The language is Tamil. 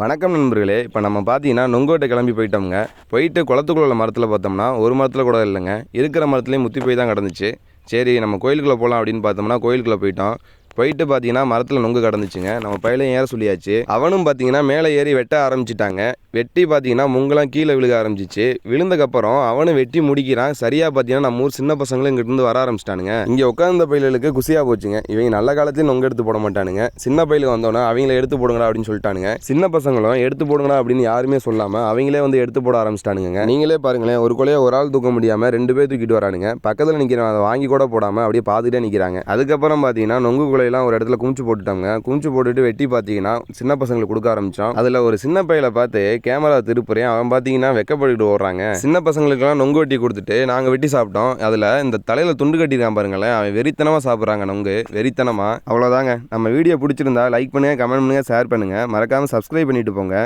வணக்கம் நண்பர்களே இப்போ நம்ம பார்த்தீங்கன்னா நொங்கோட்டை கிளம்பி போயிட்டோம்ங்க. போயிட்டு குளத்துக்குள்ள உள்ள மரத்தில் பார்த்தோம்னா ஒரு மரத்தில் கூட இல்லைங்க. இருக்கிற மரத்துலேயும் முத்தி போய் தான் கிடந்துச்சு. சரி நம்ம கோயிலுக்குள்ளே போகலாம் அப்படின்னு பார்த்தோம்னா கோயிலுக்குள்ளே போயிட்டோம். போயிட்டு பார்த்தீங்கன்னா மரத்தில் நொங்கு கடந்துச்சுங்க. நம்ம பையலையும் ஏற சொல்லியாச்சு. அவனும் பார்த்தீங்கன்னா மேலே ஏறி வெட்ட ஆரம்பிச்சிட்டாங்க. வெட்டி பார்த்தீங்கன்னா முங்கெல்லாம் கீழே விழுக ஆரம்பிச்சிச்சு. விழுந்தக்கப்புறம் அவனும் வெட்டி முடிக்கிறான். சரியாக பார்த்தீங்கன்னா நம்ம ஊர் சின்ன பசங்களும் இங்கிட்டு வர ஆரம்பிச்சிட்டானுங்க. இங்கே உட்காந்த பயிலுக்கு குசியாக போச்சுங்க. இவங்க நல்ல காலத்தையும் நொங்கு எடுத்து போட மாட்டானுங்க. சின்ன பயிலுக்கு வந்தோன்னா அவங்கள எடுத்து போடுங்கடா அப்படின்னு சொல்லிட்டானுங்க. சின்ன பசங்களும் எடுத்து போடுங்கடா அப்படின்னு யாருமே சொல்லாமல் அவங்களே வந்து எடுத்து போட ஆரம்பிச்சிட்டானுங்க நீங்களே பாருங்களேன் ஒரு கொலையை ஒரு ஆள் தூக்க முடியாமல் ரெண்டு பேர் தூக்கிட்டு வரானுங்க. பக்கத்தில் நிற்கிறவன் அதை வாங்கி கூட போடாமல் அப்படியே பார்த்துட்டே நிற்கிறாங்க அதுக்கப்புறம் பார்த்தீங்கன்னா நொங்கு குலையெல்லாம் ஒரு இடத்துல குமிச்சு போட்டுட்டாங்க. குமிச்சு போட்டுட்டு வெட்டி பார்த்தீங்கன்னா சின்ன பசங்களுக்கு கொடுக்க ஆரம்பித்தோம் அதில் ஒரு சின்ன பையலை பார்த்து கேமரா திருப்புறேன். அவன் பார்த்தீங்கன்னா வெக்கப்பட்டுக்கிட்டு ஓடுறாங்க. சின்ன பசங்களுக்கெல்லாம் நொங்கு வெட்டி கொடுத்துட்டு நாங்கள் வெட்டி சாப்பிட்டோம். அதில் இந்த தலையில் துண்டு கட்டியிருக்கான் பாருங்களேன். அவன் வெறித்தனமாக சாப்பிட்றாங்க நொங்கு. வெறித்தனமாக அவ்வளோதாங்க நம்ம வீடியோ பிடிச்சிருந்தா லைக் பண்ணுங்கள் கமெண்ட் பண்ணுங்கள் ஷேர் பண்ணுங்கள் மறக்காமல் சப்ஸ்கிரைப் பண்ணிட்டு போங்க.